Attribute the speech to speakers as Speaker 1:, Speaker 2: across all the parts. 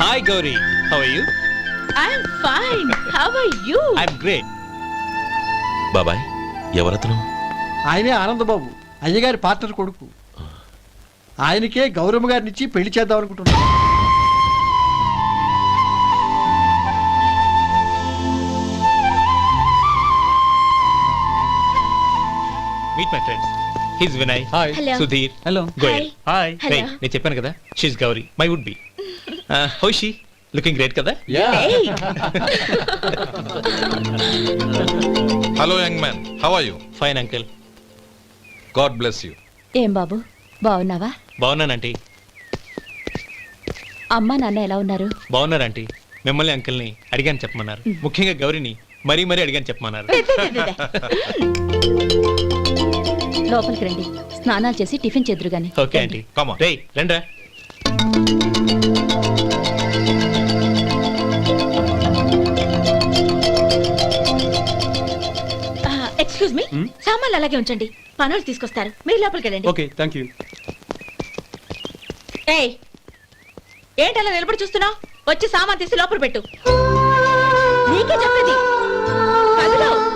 Speaker 1: Hi
Speaker 2: Gauri how are you
Speaker 1: I'm fine how are you
Speaker 2: I'm great
Speaker 3: బాబాయ్ ఎవరతను
Speaker 4: ఆయనే ఆనందబాబు అయ్యగారి పార్ట్నర్ కొడుకు ఆయనకే గౌరమ్మ గారిని ఇచ్చి పెళ్ళి చేద్దాం అనుకుంటున్నాను.
Speaker 2: Meet my friends his Vinay
Speaker 4: hi
Speaker 1: hello
Speaker 2: Sudheer
Speaker 5: hello
Speaker 2: Goyal hi
Speaker 1: Hello.
Speaker 2: నేను చెప్పాను కదా she's Gauri my would be how she looking great కదా?
Speaker 6: Hello young man how are you
Speaker 2: fine uncle
Speaker 6: god bless you
Speaker 1: ఏం బాబు? బాగున్నావా?
Speaker 2: బాగున్నానంటీ
Speaker 1: అమ్మ నాన్న ఎలా ఉన్నారు?
Speaker 2: బాగున్నారు ఆంటీ. మిమ్మల్ని అంకిల్ని అడిగాను చెప్పమన్నారు. ముఖ్యంగా గౌరీని మరీ మరీ అడిగాను చెప్పమన్నారు.
Speaker 1: లోపలికి రండి. స్నానాలు చేసి టిఫిన్ చేద్దరు గాని.
Speaker 2: Okay aunty.
Speaker 6: Come on.
Speaker 2: రే రండ్రా.
Speaker 1: ఎక్స్క్యూజ్ మీ సామాన్లు అలాగే ఉంచండి. పనులు తీసుకొస్తారు. మీరు లోపలికి వెళ్ళండి
Speaker 5: ఓకే థ్యాంక్ యూ
Speaker 1: ఏయ్ ఏంటి నిలబడి చూస్తున్నావు? వచ్చి సామాన్ తీసి లోపల పెట్టు. నీకే చెప్పేది. కదులు.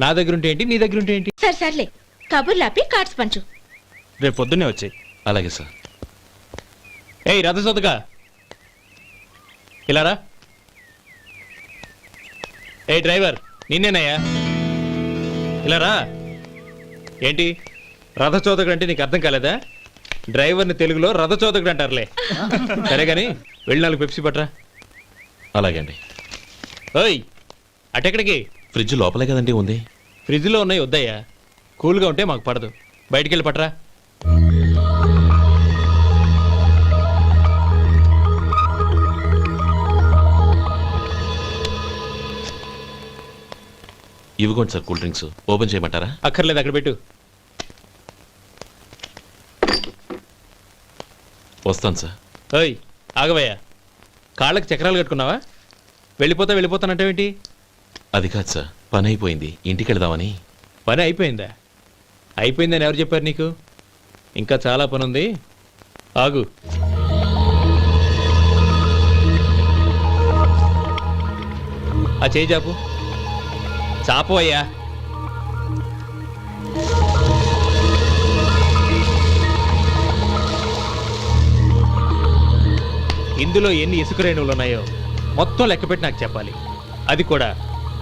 Speaker 2: నా దగ్గర ఉంటే ఏంటి? నీ దగ్గర ఉంటే ఏంటి?
Speaker 1: సరే సర్లే. కబుర్లాపి కార్డ్స్ పంచు.
Speaker 2: రేపు పొద్దున్నే వచ్చాయి.
Speaker 3: అలాగే సార్.
Speaker 2: ఏయ్ రథసోదగా ఇలారా ఏ డ్రైవర్ నిన్నేనయ్యా. ఇలారా ఏంటి? రథచోదకుడు అంటే నీకు అర్థం కాలేదా? డ్రైవర్ని తెలుగులో రథచోదకుడు అంటారులే. సరే కానీ వెళ్ళి నాలుగు పెప్సీ పట్రా
Speaker 3: అలాగే అండి.
Speaker 2: ఓయ్ అటెక్కడికి?
Speaker 3: ఫ్రిడ్జ్ లోపలే కదండి ఉంది.
Speaker 2: ఫ్రిడ్జ్లో ఉన్నాయి వద్దయ్యా. కూల్గా ఉంటే మాకు పడదు. బయటికి వెళ్ళి పట్రా.
Speaker 3: ఇవ్వకోండి సార్ కూల్ డ్రింక్స్. ఓపెన్ చేయమంటారా?
Speaker 2: అక్కర్లేదు అక్కడ పెట్టు.
Speaker 3: వస్తాను సార్.
Speaker 2: ఓయ్ ఆగవయ్యా. కాళ్ళకి చక్రాలు కట్టుకున్నావా? వెళ్ళిపోతా వెళ్ళిపోతానంటావేంటి?
Speaker 3: అది కాదు సార్. పని అయిపోయింది. ఇంటికి వెళదామని.
Speaker 2: పని అయిపోయిందా? అయిపోయిందని ఎవరు చెప్పారు నీకు? ఇంకా చాలా పని ఉంది. ఆగు. ఆ చేయి చాపు. చాపు అయ్యా. ఇందులో ఎన్ని ఇసుక రేణువులు ఉన్నాయో మొత్తం లెక్కపెట్టి నాకు చెప్పాలి. అది కూడా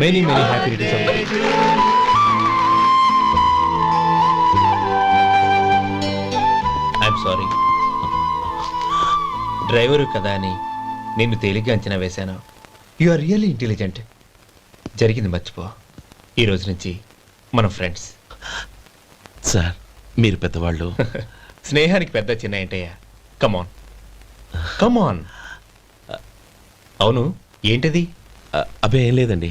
Speaker 7: Many many happy returns I'm sorry driver కదా అని నిన్ను తేలిగ్గా అంచనా వేశాను యు ఆర్ రియల్లీ ఇంటెలిజెంట్ జరిగింది మర్చిపో ఈ రోజు నుంచి మనం ఫ్రెండ్స్
Speaker 3: సార్ మీరు పెద్దవాళ్ళు
Speaker 7: స్నేహానికి పెద్ద చిన్న ఏంటయ్యా కమాన్ కమాన్ అవును ఏంటది
Speaker 3: అ- అబ్బే ఏం లేదండి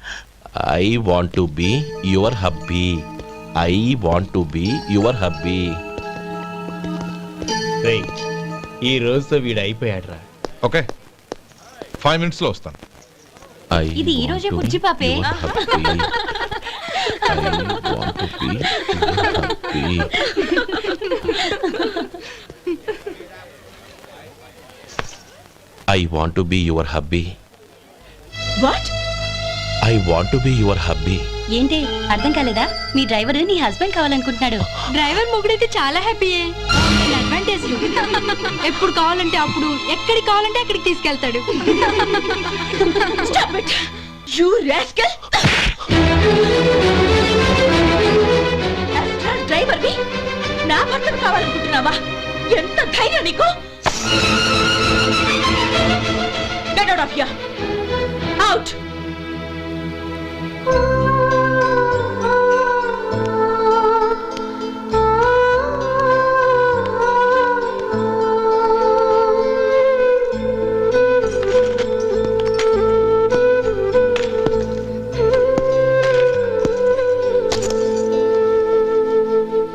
Speaker 3: I want to be your hubby I want to be your hubby
Speaker 7: ఈ రోజుతో వీడు అయిపోయాడురా.
Speaker 6: ఓకే ఫైవ్ మినిట్స్లో వస్తాను.
Speaker 5: ఇది ఈ రోజే బుజ్జి పాపే.
Speaker 3: I want to be your hubby
Speaker 1: what
Speaker 3: I want to be your hubby
Speaker 5: ఏంటి? అర్థం కాలేదా? మీ డ్రైవర్ నీ హస్బెండ్ కావాలనుకుంటున్నాడు. డ్రైవర్ మొగుడైతే చాలా హ్యాపీయే అడ్వాంటేజ్ ఎప్పుడు కావాలంటే అప్పుడు ఎక్కడికి కావాలంటే అక్కడికి తీసుకెళ్తాడు.
Speaker 1: You rascal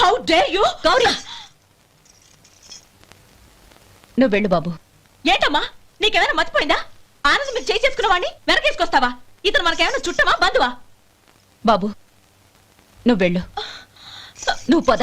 Speaker 1: How dare you Gauri.
Speaker 8: నువ్వు వెళ్ళు బాబు.
Speaker 1: ఏంటమ్మా? నీకేమైనా మర్చిపోయిందా ఆనందం మీరు చేయి చేసుకున్న వాడిని వెనకేసుకొస్తావా? ఇతను మనకేమైనా చుట్టమా? బంధువా?
Speaker 8: బాబు నువ్వు వెళ్ళు. నువ్వు పద.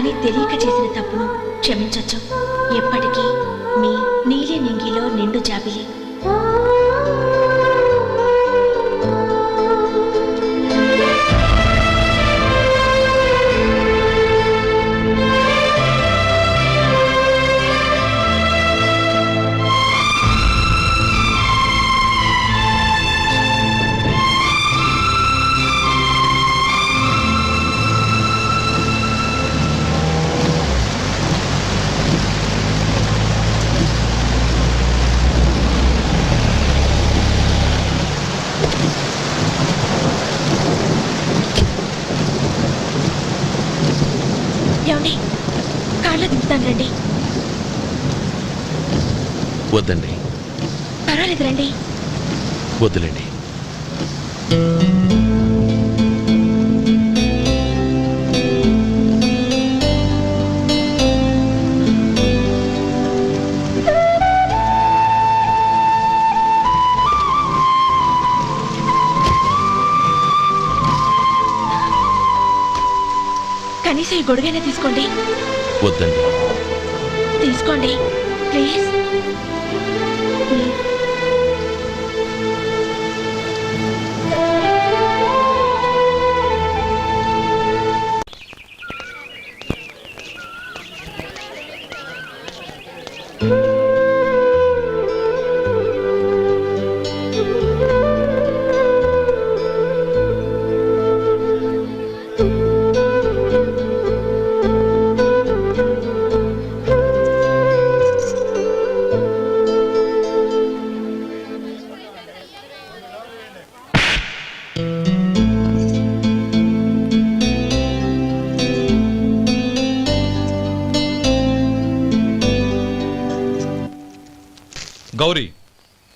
Speaker 1: కానీ తెలియక చేసిన తప్పును క్షమించొచ్చు. ఎప్పటికీ మీ నీలి నింగిలో నిండు జాబిలి. ఏమండి? కాళ్ళ దింపుతాను రండి.
Speaker 3: వద్దండి.
Speaker 1: పర్వాలేదు రండి.
Speaker 3: వద్దులేండి.
Speaker 1: కనీసం ఈ గొడుగైనా తీసుకోండి.
Speaker 3: వద్దండి.
Speaker 1: తీసుకోండి ప్లీజ్.